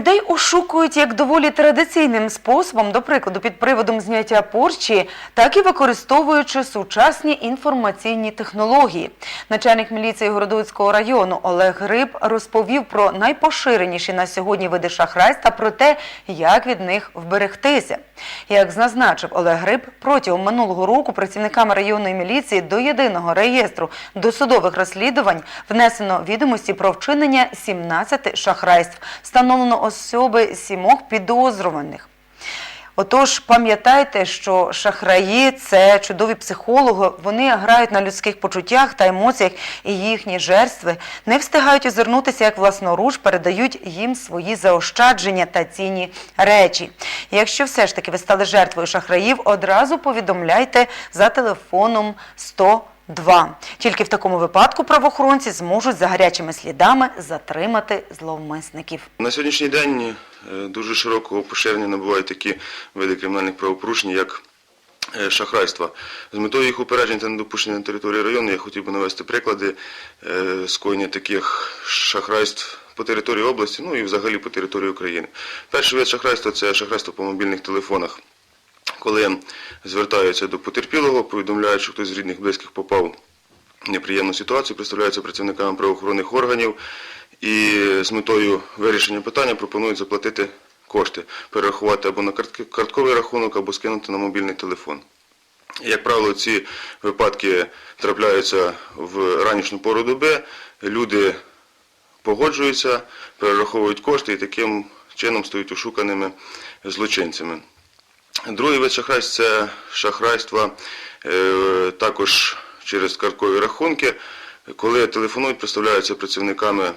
Людей ошукують як доволі традиційним способом, до прикладу, під приводом зняття порчі, так і використовуючи сучасні інформаційні технології. Начальник міліції Городоцького району Олег Гриб розповів про найпоширеніші на сьогодні види шахрайств та про те, як від них вберегтися. Як зазначив Олег Гриб, протягом минулого року працівниками районної міліції до єдиного реєстру досудових розслідувань внесено відомості про вчинення 17 шахрайств. Встановлено особи сімох підозрюваних. Отож, пам'ятайте, що шахраї це чудові психологи. Вони грають на людських почуттях та емоціях, і їхні жертви не встигають озирнутися, як власноруч передають їм свої заощадження та цінні речі. Якщо все ж таки ви стали жертвою шахраїв, одразу повідомляйте за телефоном 100. Два. Тільки в такому випадку правоохоронці зможуть за гарячими слідами затримати зловмисників. На сьогоднішній день е, дуже широкого поширення набувають такі види кримінальних правопорушень, як е, шахрайства. З метою їх упереджень та недопущення на території району я хотів би навести приклади е, скоєння таких шахрайств по території області, ну і взагалі по території України. Перший вид шахрайства це шахрайство по мобільних телефонах. Коли звертаються до потерпілого, повідомляють, що хтось з рідних близьких попав в неприємну ситуацію, представляються працівниками правоохоронних органів і з метою вирішення питання пропонують заплатити кошти, перерахувати або на картковий рахунок, або скинути на мобільний телефон. Як правило, ці випадки трапляються в ранішню пору доби. Люди погоджуються, перераховують кошти і таким чином стають ошуканими злочинцями. Другий вид шахрайств це шахрайство е, також через карткові рахунки, коли телефонують, представляються працівниками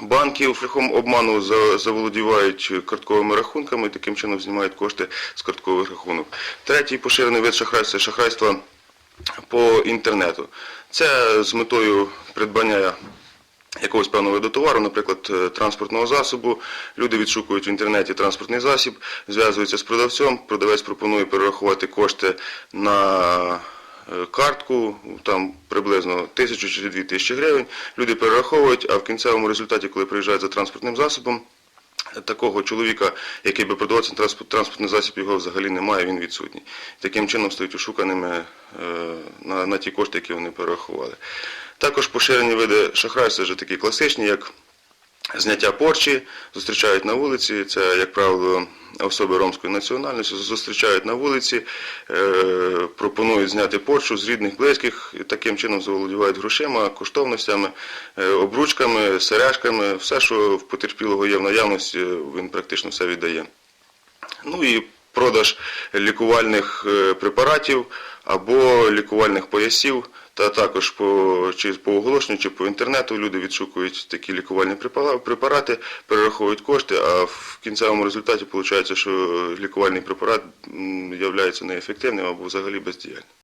банків, шляхом обману заволодівають картковими рахунками і таким чином знімають кошти з карткових рахунок. Третій поширений вид шахрайства це шахрайство по інтернету. Це з метою придбання якогось певного виду товару, наприклад, е, транспортного засобу. Люди відшукують в інтернеті транспортний засіб, зв'язуються з продавцем, продавець пропонує перерахувати кошти на е, картку, там приблизно тисячу чи дві тисячі гривень. Люди перераховують, а в кінцевому результаті, коли приїжджають за транспортним засобом, такого чоловіка, який би продавав цей транспорт- транспортний засіб, його взагалі немає, він відсутній. Таким чином стають ошуканими е, на ті кошти, які вони перерахували. Також поширені види шахрайства вже такі класичні, як зняття порчі, зустрічають на вулиці. Це, як правило, особи ромської національності зустрічають на вулиці, е, пропонують зняти порчу з рідних, близьких, і таким чином заволодівають грошима, коштовностями, е, обручками, сережками, все, що в потерпілого є в наявності, він практично все віддає. Ну і продаж лікувальних е, препаратів або лікувальних поясів, та також по, чи по оголошенню, чи по інтернету люди відшукують такі лікувальні препарати, перераховують кошти, а в кінцевому результаті виходить, що лікувальний препарат є неефективним або взагалі бездіяльним.